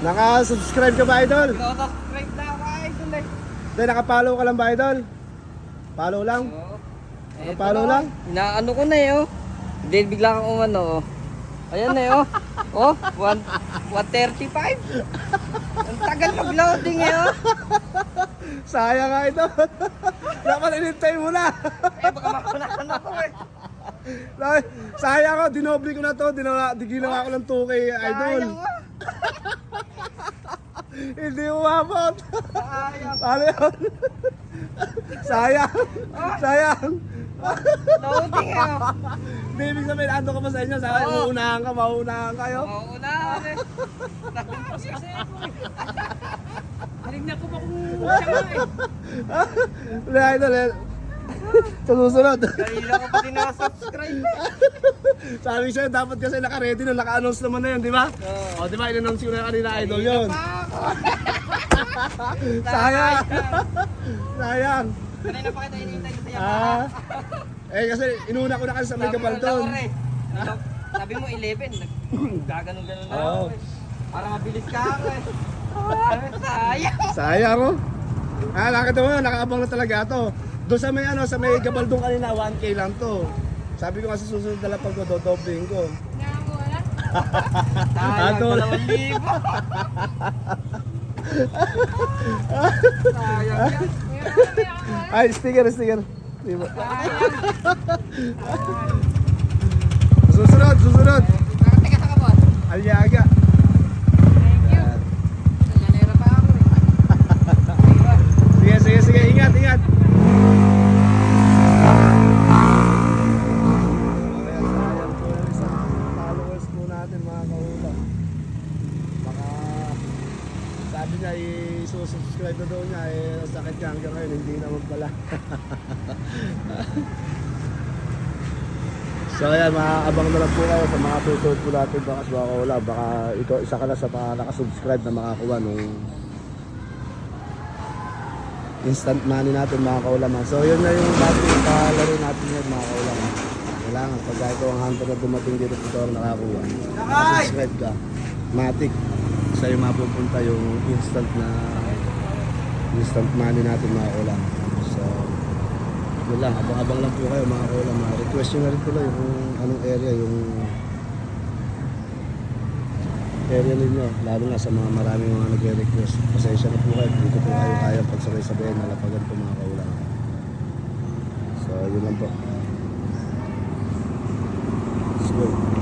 Naka-subscribe ka ba, idol? Subscribe na ako idol eh. Hindi, naka-follow ka lang ba, idol? Follow lang? Oo. Eto, lang? Inaano ko na eh oh. Hindi bigla kang umano oh. Ayan na eh oh. Oh, one, 135. Ang tagal mag-loading eh oh. Sayang nga ito. Dapat inintay mo na. Eh baka makunahan ako eh. Sayang ko, dinoble ko na to. Dinawa, di ginawa ko ng 2K, idol. Sayang ah. Hindi umabot. Sayang. Ano yun? Sayang. Sayang. Loading eh. Hindi, ibig sabihin, ando ka pa sa inyo. Sayang, Oo. uunahan ka, mauunahan kayo. Mauunahan. Kasi ako eh. Tinignan ko pa kung siya nga eh. Hindi, idol. eh. Sa susunod. Kanina ko pa din nakasubscribe. Sabi siya, dapat kasi naka-ready na, naka-announce naman na yun, di ba? Oo. O, di ba, in-announce ko na kanina, idol yun. Sayang. Sayang. Kanina pa kita inintay sa Ah. Eh, kasi inuna ko na kasi sa doon. eh. Sabi mo 11, naggaganong-ganon na Oo. ako eh. Para mabilis ka ako eh. Sayang. Sayang, oh. Ah, nakita mo, nakaabang na talaga to. Doon sa may ano, sa may gabaldong kanina, 1K lang to. Sabi ko kasi susunod na lang pag dodobling ko. Nga ako wala. Sayang, Adol. dalawang libo. Sayang yan. Nga ako wala. Ay, sticker, sticker. Di ba? Susunod, susunod. Boss. Aliaga. Thank you. Nanyanera pa ako eh. Sige, sige, sige. Ingat, ingat. Ayan, sayang po yung isang followers po natin mga kaulam. Baka sabi niya i-subscribe na daw niya eh sakit niya hanggang ngayon hindi naman pala. so ayan, maaabang na lang po kayo sa mga susunod po natin baka sa mga kaulam. Baka ikaw isa ka na sa mga nakasubscribe na makakuha nung instant money natin mga kaulaman. So yun na yung dating palaro natin yun mga kaulaman. Kailangan pag ikaw ang hunter na dumating dito sa store nakakuha. Subscribe ka. Matic. Sa'yo mapupunta yung instant na instant money natin mga kaulaman. So yun lang. Abang-abang lang po kayo mga kaulaman. Request nyo na rin tuloy kung anong area yung area ninyo, lalo na sa mga maraming mga nagre-request. Pasensya na po kayo, dito po kayo kaya pagsabay-sabay na lapagan po mga kaulang. So, yun lang po. Let's go.